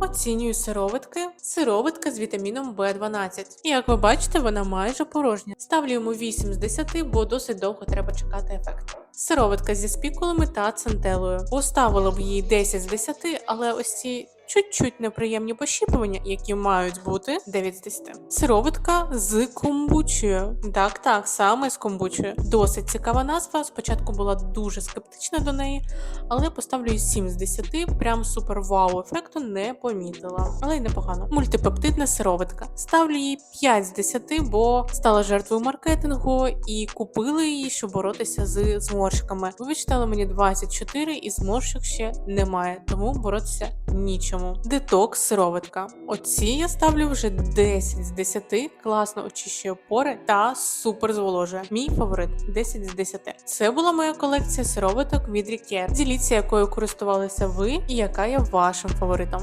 Оцінюю сироватки. Сироватка з вітаміном В12. І як ви бачите, вона майже порожня. Ставлю йому 8 з 10, бо досить довго треба чекати ефект. Сироватка зі спікулами та центелою. Поставила б їй 10 з 10, але ось ці чуть-чуть неприємні пощіпування, які мають бути 9 з 10. Сироватка з комбучею. Так, так, саме з комбучею. Досить цікава назва. Спочатку була дуже скептична до неї, але поставлю їй 7 з 10. Прям супер вау ефекту не помітила. Але й непогано. Мультипептидна сироватка. Ставлю їй 5 з 10, бо стала жертвою маркетингу і купили її, щоб боротися з зморшками. Вибачте, але мені 24 і зморшок ще немає, тому боротися нічому. Детокс сироватка. Оці я ставлю вже 10 з 10. Класно очищує пори та супер зволожує. Мій фаворит 10 з 10. Це була моя колекція сироваток від Рікер. Діліться, якою користувалися ви і яка є вашим фаворитом.